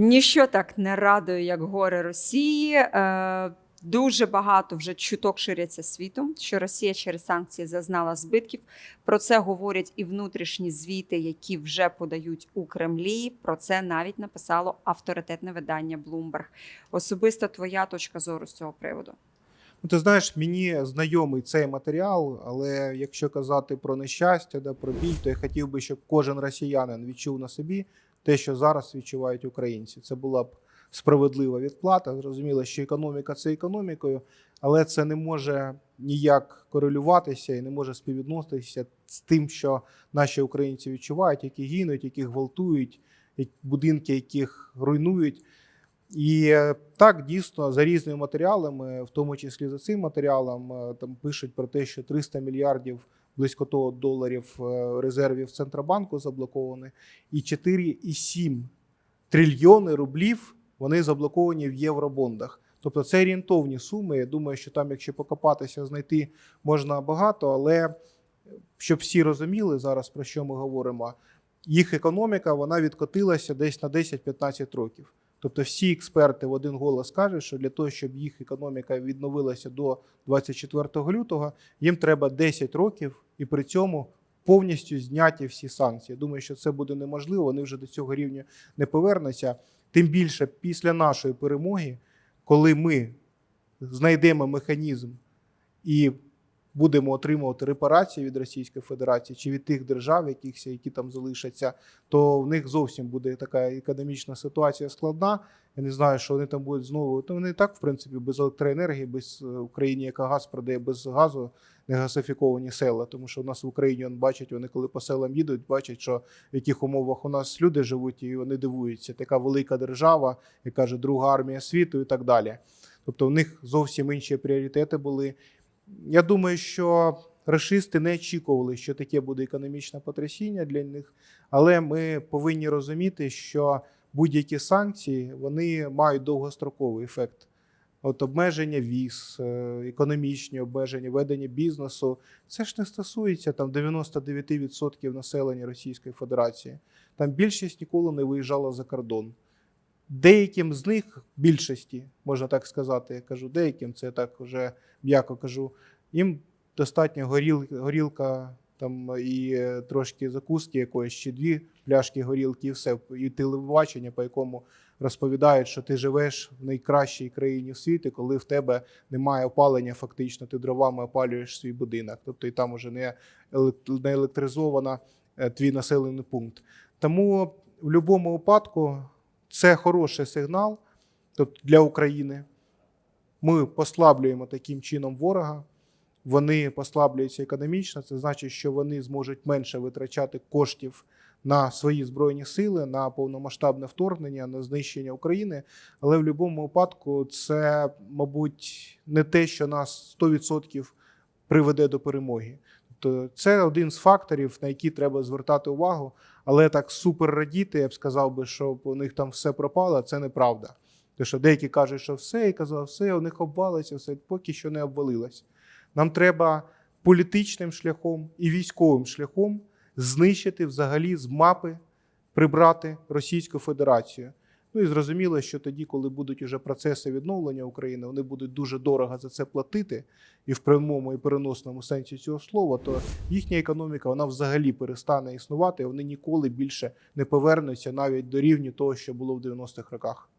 Ніщо так не радує, як горе Росії. Е, Дуже багато вже чуток ширяться світом, що Росія через санкції зазнала збитків. Про це говорять і внутрішні звіти, які вже подають у Кремлі. Про це навіть написало авторитетне видання Bloomberg. Особиста твоя точка зору з цього приводу. Ну, ти знаєш, мені знайомий цей матеріал, але якщо казати про нещастя, да, про біль, то я хотів би, щоб кожен росіянин відчув на собі те, що зараз відчувають українці. Це була б справедлива відплата. Зрозуміло, що економіка це економікою, але це не може ніяк корелюватися і не може співвідноситися з тим, що наші українці відчувають, які гинуть, які гвалтують, будинки, яких руйнують. І так дійсно за різними матеріалами, в тому числі за цим матеріалом, е, там пишуть про те, що 300 мільярдів близько того доларів е, резервів Центробанку заблоковані, і 4,7 трильйони рублів вони заблоковані в євробондах. Тобто це орієнтовні суми. Я думаю, що там, якщо покопатися, знайти можна багато, але е, щоб всі розуміли зараз про що ми говоримо, їх економіка вона відкотилася десь на 10-15 років. Тобто всі експерти в один голос кажуть, що для того, щоб їх економіка відновилася до 24 лютого, їм треба 10 років, і при цьому повністю зняті всі санкції. Думаю, що це буде неможливо. Вони вже до цього рівня не повернуться. Тим більше після нашої перемоги, коли ми знайдемо механізм і будемо отримувати репарації від Російської Федерації чи від тих держав, якихось, які там залишаться, то в них зовсім буде така економічна ситуація складна. Я не знаю, що вони там будуть знову. То вони і так, в принципі, без електроенергії, без е, Україні, яка газ продає без газу, не газифіковані села. Тому що у нас в Україні он бачать, вони коли по селам їдуть, бачать, що в яких умовах у нас люди живуть, і вони дивуються. Така велика держава, як каже, друга армія світу і так далі. Тобто, у них зовсім інші пріоритети були. Я думаю, що рашисти не очікували, що таке буде економічне потрясіння для них, але ми повинні розуміти, що будь-які санкції вони мають довгостроковий ефект. От обмеження віз, е, економічні обмеження, ведення бізнесу, це ж не стосується там 99% населення Російської Федерації. Там більшість ніколи не виїжджала за кордон. Деяким з них, більшості, можна так сказати, я кажу, деяким, це я так вже м'яко кажу, їм достатньо горіл, горілка там і е, трошки закуски якоїсь, чи дві пляшки горілки, і все. І телебачення, по якому розповідають, що ти живеш в найкращій країні в світі, коли в тебе немає опалення, фактично ти дровами опалюєш свій будинок. Тобто і там уже не, не електризована е, твій населений пункт. Тому в будь-якому випадку це хороший сигнал тобто для України. Ми послаблюємо таким чином ворога. Вони послаблюються економічно. Це значить, що вони зможуть менше витрачати коштів на свої збройні сили, на повномасштабне вторгнення, на знищення України. Але в будь-якому випадку це, мабуть, не те, що нас 100% приведе до перемоги. Тобто це один з факторів, на які треба звертати увагу. Але так супер радіти, я б сказав би, що у них там все пропало, це неправда. Тому що деякі кажуть, що все, і казав, все, у них обвалиться, все поки що не обвалилось. Нам треба політичним шляхом і військовим шляхом знищити взагалі з мапи, прибрати Російську Федерацію. Ну і зрозуміло, що тоді, коли будуть уже процеси відновлення України, вони будуть дуже дорого за це платити, і в прямому і переносному сенсі цього слова, то їхня економіка вона взагалі перестане існувати, і вони ніколи більше не повернуться навіть до рівня того, що було в 90-х роках.